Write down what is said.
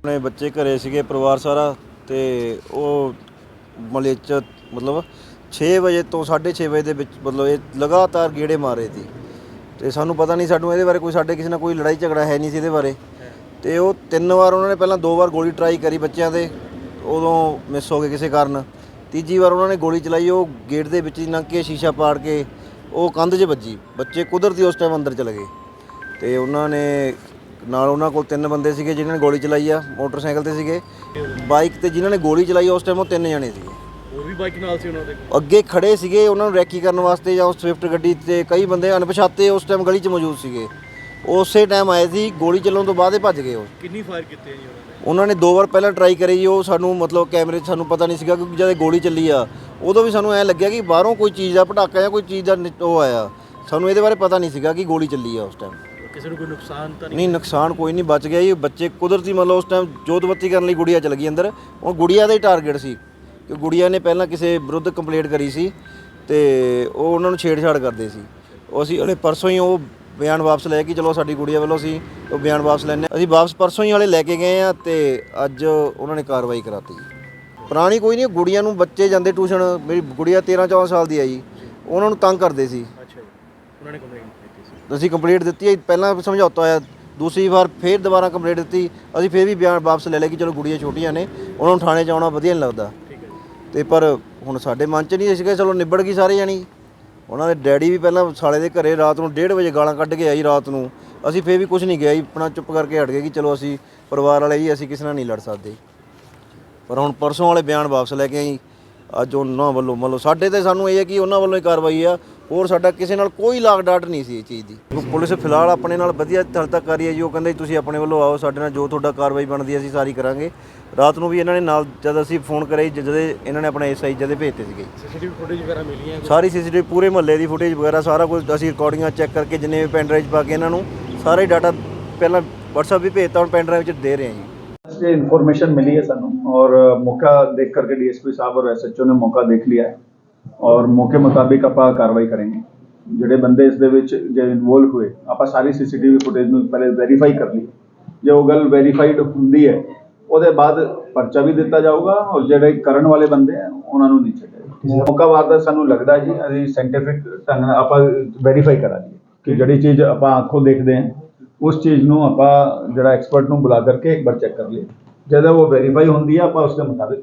ਆਪਣੇ ਬੱਚੇ ਘਰੇ ਸੀਗੇ, ਪਰਿਵਾਰ ਸਾਰਾ, ਤੇ ਉਹ ਮਲੇ ਚ ਮਤਲਬ 6 ਵਜੇ ਤੋਂ 6:30 ਵਜੇ ਦੇ ਵਿੱਚ ਮਤਲਬ ਇਹ ਲਗਾਤਾਰ ਗੇੜੇ ਮਾਰੇ ਸੀ। ਤੇ ਸਾਨੂੰ ਪਤਾ ਨਹੀਂ ਸਾਨੂੰ ਇਹਦੇ ਬਾਰੇ ਕੋਈ, ਸਾਡੇ ਕਿਸੇ ਨਾਲ ਕੋਈ ਲੜਾਈ ਝਗੜਾ ਹੈ ਨਹੀਂ ਸੀ ਇਹਦੇ ਬਾਰੇ। ਤੇ ਉਹ ਤਿੰਨ ਵਾਰ ਉਹਨਾਂ ਨੇ ਪਹਿਲਾਂ ਦੋ ਵਾਰ ਗੋਲੀ ਟਰਾਈ ਕਰੀ ਬੱਚਿਆਂ ਦੇ, ਉਦੋਂ ਮਿਸ ਹੋ ਗਏ ਕਿਸੇ ਕਾਰਨ। ਤੀਜੀ ਵਾਰ ਉਹਨਾਂ ਨੇ ਗੋਲੀ ਚਲਾਈ, ਉਹ ਗੇਟ ਦੇ ਵਿੱਚ ਹੀ ਲੰਘ ਕੇ ਸ਼ੀਸ਼ਾ ਪਾੜ ਕੇ ਉਹ ਕੰਧ 'ਚ ਵੱਜੀ। ਬੱਚੇ ਕੁਦਰਤੀ ਉਸ ਟਾਈਮ ਅੰਦਰ ਚਲੇ ਗਏ। ਤੇ ਉਹਨਾਂ ਨੇ ਨਾਲ ਉਹਨਾਂ ਕੋਲ ਤਿੰਨ ਬੰਦੇ ਸੀਗੇ ਜਿਨ੍ਹਾਂ ਨੇ ਗੋਲੀ ਚਲਾਈ ਆ ਮੋਟਰਸਾਈਕਲ ਤੇ ਸੀਗੇ। ਬਾਈਕ ਤੇ ਜਿਨ੍ਹਾਂ ਨੇ ਗੋਲੀ ਚਲਾਈ ਉਸ ਟਾਈਮ ਉਹ ਤਿੰਨ ਜਣੇ ਸੀਗੇ। ਹੋਰ ਵੀ ਬਾਈਕ ਨਾਲ ਸੀ ਉਹਨਾਂ ਦੇ? ਅੱਗੇ ਖੜੇ ਸੀਗੇ ਉਹਨਾਂ ਨੂੰ ਰੈਕੀ ਕਰਨ ਵਾਸਤੇ ਜਾਂ ਉਸ ਸਵਿਫਟ ਗੱਡੀ ਤੇ ਕਈ ਬੰਦੇ ਅਣਪਛਾਤੇ ਉਸ ਟਾਈਮ ਗਲੀ 'ਚ ਮੌਜੂਦ ਸੀਗੇ। ਉਸੇ ਟਾਈਮ ਆਏ ਸੀ ਗੋਲੀ ਚੱਲਣ ਤੋਂ ਬਾਅਦ ਹੀ ਭੱਜ ਗਏ ਉਹ। ਕਿੰਨੀ ਫਾਇਰ ਕੀਤੇ ਜੀ ਉਹਨਾਂ ਨੇ? ਉਹਨਾਂ ਨੇ ਦੋ ਵਾਰ ਪਹਿਲਾਂ ਟਰਾਈ ਕਰੀ ਜੀ ਉਹ ਸਾਨੂੰ ਮਤਲਬ ਕੈਮਰੇ 'ਚ ਸਾਨੂੰ ਪਤਾ ਨਹੀਂ ਸੀਗਾ ਕਿਉਂਕਿ ਜਦ ਗੋਲੀ ਚੱਲੀ ਆ। ਉਦੋਂ ਵੀ ਸਾਨੂੰ ਐ ਲੱਗਿਆ ਕਿ ਬਾਹਰੋਂ ਕੋਈ ਚੀਜ਼ ਦਾ ਪਟਾਕਾ ਜਾਂ ਕੋਈ ਚੀਜ਼ ਦਾ ਨਿ- ਉਹ ਆਇਆ। ਸਾਨੂੰ ਇਹਦੇ ਬਾਰੇ ਪਤਾ ਨਹੀਂ ਸੀਗਾ ਕਿ ਗੋਲੀ ਚੱਲੀ ਆ ਉਸ ਟਾਈਮ ਕਿਸੇ ਨੂੰ ਕੋਈ ਨੁਕਸਾਨ ਤਾਂ ਨਹੀਂ ਨਹੀਂ ਨੁਕਸਾਨ ਕੋਈ ਨਹੀਂ ਬਚ ਗਿਆ ਜੀ। ਬੱਚੇ ਕੁਦਰਤੀ ਮਤਲਬ ਉਸ ਟਾਈਮ ਜੋਤ ਬੱਤੀ ਕਰਨ ਲਈ ਗੁੜੀਆ ਚਲ ਗਈ ਅੰਦਰ। ਉਹ ਗੁੜੀਆ ਦਾ ਹੀ ਟਾਰਗੇਟ ਸੀ ਕਿ ਗੁੜੀਆ ਨੇ ਪਹਿਲਾਂ ਕਿਸੇ ਵਿਰੁੱਧ ਕੰਪਲੇਂਟ ਕਰੀ ਸੀ ਤੇ ਉਹ ਉਹਨਾਂ ਨੂੰ ਛੇੜਛਾੜ ਕਰਦੇ ਸੀ। ਉਹ ਅਸੀਂ ਹਲੇ ਪਰਸੋਂ ਹੀ ਉਹ ਬਿਆਨ ਵਾਪਸ ਲੈ ਕੇ ਚਲੋ ਸਾਡੀ ਗੁੜੀਆ ਵੱਲੋਂ ਸੀ ਉਹ ਬਿਆਨ ਵਾਪਸ ਲੈਣੇ ਅਸੀਂ ਵਾਪਸ ਪਰਸੋਂ ਹੀ ਵਾਲੇ ਲੈ ਕੇ ਗਏ ਆ ਤੇ ਅੱਜ ਉਹਨਾਂ ਨੇ ਕਾਰਵਾਈ ਕਰਾਤੀ। ਪੁਰਾਣੀ ਕੋਈ ਨਹੀਂ ਗੁੜੀਆਂ ਨੂੰ ਬੱਚੇ ਜਾਂਦੇ ਟਿਊਸ਼ਨ ਮੇਰੀ ਗੁੜੀਆ 13 14 ਸਾਲ ਦੀ ਆ ਜੀ ਉਹਨਾਂ ਨੂੰ ਤੰਗ ਕਰਦੇ ਸੀ। ਅੱਛਾ ਜੀ। ਉਹਨਾਂ ਨੇ ਕੰਪਲੇਂਟ ਅਸੀਂ ਕੰਪਲੀਟ ਦਿੱਤੀ ਹੈ ਪਹਿਲਾਂ ਸਮਝੌਤਾ ਹੋਇਆ ਦੂਸਰੀ ਵਾਰ ਫੇਰ ਦੁਬਾਰਾ ਕੰਪਲੀਟ ਦਿੱਤੀ ਅਸੀਂ ਫੇਰ ਵੀ ਬਿਆਨ ਵਾਪਸ ਲੈ ਲਿਆ ਕਿ ਚਲੋ ਗੁੜੀਆਂ ਛੋਟੀਆਂ ਨੇ ਉਹਨਾਂ ਨੂੰ ਥਾਣੇ 'ਚ ਆਉਣਾ ਵਧੀਆ ਨਹੀਂ ਲੱਗਦਾ। ਤੇ ਪਰ ਹੁਣ ਸਾਡੇ ਮਨ 'ਚ ਨਹੀਂ ਸੀਗਾ ਚਲੋ ਨਿਬੜ ਗਈ ਸਾਰੇ ਜਾਣੀ। ਉਹਨਾਂ ਦੇ ਡੈਡੀ ਵੀ ਪਹਿਲਾਂ ਸਾਲੇ ਦੇ ਘਰੇ ਰਾਤ ਨੂੰ 1:30 ਵਜੇ ਗਾਲਾਂ ਕੱਢ ਕੇ ਆਈ ਰਾਤ ਨੂੰ। ਅਸੀਂ ਫੇਰ ਵੀ ਕੁਝ ਨਹੀਂ ਗਿਆ ਜੀ ਆਪਣਾ ਚੁੱਪ ਕਰਕੇ ਹਟ ਗਏ ਕਿ ਚਲੋ ਅਸੀਂ ਪਰਿਵਾਰ ਵਾਲੇ ਜੀ ਅਸੀਂ ਕਿਸੇ ਨਾਲ ਨਹੀਂ ਲੜ ਸਕਦੇ। ਪਰ ਹੁਣ ਪਰਸੋਂ ਵਾਲੇ ਬਿਆਨ ਵਾਪਸ ਲੈ ਕੇ ਆਈ ਅੱਜ ਉਹਨਾਂ ਵੱਲੋਂ ਮਤਲਬ ਸਾਡੇ ਤੇ ਸਾਨੂੰ ਇਹ ਹੈ ਕਿ ਉਹਨਾਂ ਵੱਲੋਂ ਹੀ ਕਾਰਵਾਈ ਆ ਹੋਰ ਸਾਡਾ ਕਿਸੇ ਨਾਲ ਕੋਈ ਲਾਗ ਡਾਟ ਨਹੀਂ ਸੀ ਇਹ ਚੀਜ਼ ਦੀ। ਪੁਲਿਸ ਫਿਲਹਾਲ ਆਪਣੇ ਨਾਲ ਵਧੀਆ ਹਲ ਤੱਕ ਕਰ ਰਹੀ ਹੈ ਜੀ। ਉਹ ਕਹਿੰਦੇ ਤੁਸੀਂ ਆਪਣੇ ਵੱਲੋਂ ਆਓ ਸਾਡੇ ਨਾਲ ਜੋ ਤੁਹਾਡਾ ਕਾਰਵਾਈ ਬਣਦੀ ਅਸੀਂ ਸਾਰੀ ਕਰਾਂਗੇ। ਰਾਤ ਨੂੰ ਵੀ ਇਹਨਾਂ ਨੇ ਨਾਲ ਜਦ ਅਸੀਂ ਫੋਨ ਕਰੇ ਜਦ ਇਹਨਾਂ ਨੇ ਆਪਣਾ ਐਸਆਈ ਜਦੇ ਭੇਜਤੇ ਸੀਗੇ। ਸੀਸੀਟੀਵੀ ਫੁਟੇਜ ਵਗੈਰਾ ਮਿਲੀ ਹੈ ਸਾਰੀ ਸੀਸੀਟੀਵੀ ਪੂਰੇ ਮਹੱਲੇ ਦੀ ਫੁਟੇਜ ਵਗੈਰਾ ਸਾਰਾ ਕੁਝ ਅਸੀਂ ਰਿਕਾਰਡਿੰਗਾਂ ਚੈੱਕ ਕਰਕੇ ਜਿੰਨੇ ਵੀ ਪੈਨ ਡਰਾਈਵ ਪਾ ਕੇ ਇਹਨਾਂ ਨੂੰ ਸਾਰੇ ਡਾਟਾ ਪਹਿਲਾਂ WhatsApp ਵੀ ਭੇਜਤਾ ਹੁਣ ਪੈਨ ਡਰਾਈਵ ਵਿੱਚ ਦੇ ਰਹੇ ਹਾਂ ਜੀ। ਇਨਫੋਰਮੇਸ਼ਨ ਮਿਲੀ ਹੈ ਸਾਨੂੰ ਔਰ ਮੌਕਾ ਦੇਖ ਕਰਕੇ ਡੀਐਸਪੀ ਸਾਹਿਬ ਔਰ ਐਸਐਚਓ ਨੇ ਮੌਕਾ ਦੇਖ ਲਿਆ ਹੈ। ਔਰ ਮੌਕੇ ਮੁਤਾਬਿਕ ਆਪਾਂ ਕਾਰਵਾਈ ਕਰਾਂਗੇ। ਜਿਹੜੇ ਬੰਦੇ ਇਸ ਦੇ ਵਿੱਚ ਜੇ ਇਨਵੋਲਵ ਹੋਏ ਆਪਾਂ ਸਾਰੀ ਸੀਸੀਟੀਵੀ ਫੁਟੇਜ ਨੂੰ ਪਹਿਲੇ ਵੈਰੀਫਾਈ ਕਰ ਲਈ। ਜੇ ਉਹ ਗੱਲ ਵੈਰੀਫਾਈਡ ਹੁੰਦੀ ਹੈ ਉਹਦੇ ਬਾਅਦ ਪਰਚਾ ਵੀ ਦਿੱਤਾ ਜਾਊਗਾ ਔਰ ਜਿਹੜੇ ਕਰਨ ਵਾਲੇ ਬੰਦੇ ਆ ਉਹਨਾਂ ਨੂੰ ਨਹੀਂ ਛੱਡਿਆ ਮੌਕਾ ਵਾਰਦਾ ਸਾਨੂੰ ਲੱਗਦਾ ਜੀ ਅਸੀਂ ਸਾਇੰਟੀਫਿਕ ਢੰਗ ਨਾਲ ਆਪਾਂ ਵੈਰੀਫਾਈ ਕਰਾਂਗੇ ਕਿ ਜਿਹੜੀ ਚੀਜ਼ ਆਪਾਂ ਅੱਖੋਂ ਦੇਖਦੇ ਹਾਂ ਉਸ ਚੀਜ਼ ਨੂੰ ਆਪਾਂ ਜਿਹੜਾ ਐਕਸਪਰਟ ਨੂੰ ਬੁਲਾ ਕਰਕੇ ਇੱਕ ਵਾਰ ਚੈੱਕ ਕਰ ਲਈਏ। ਜਦੋਂ ਉਹ ਵੈਰੀਫਾਈ ਹੁੰਦੀ ਹੈ ਆਪਾਂ ਉਸ ਦੇ ਮੁਤਾਬਿਕ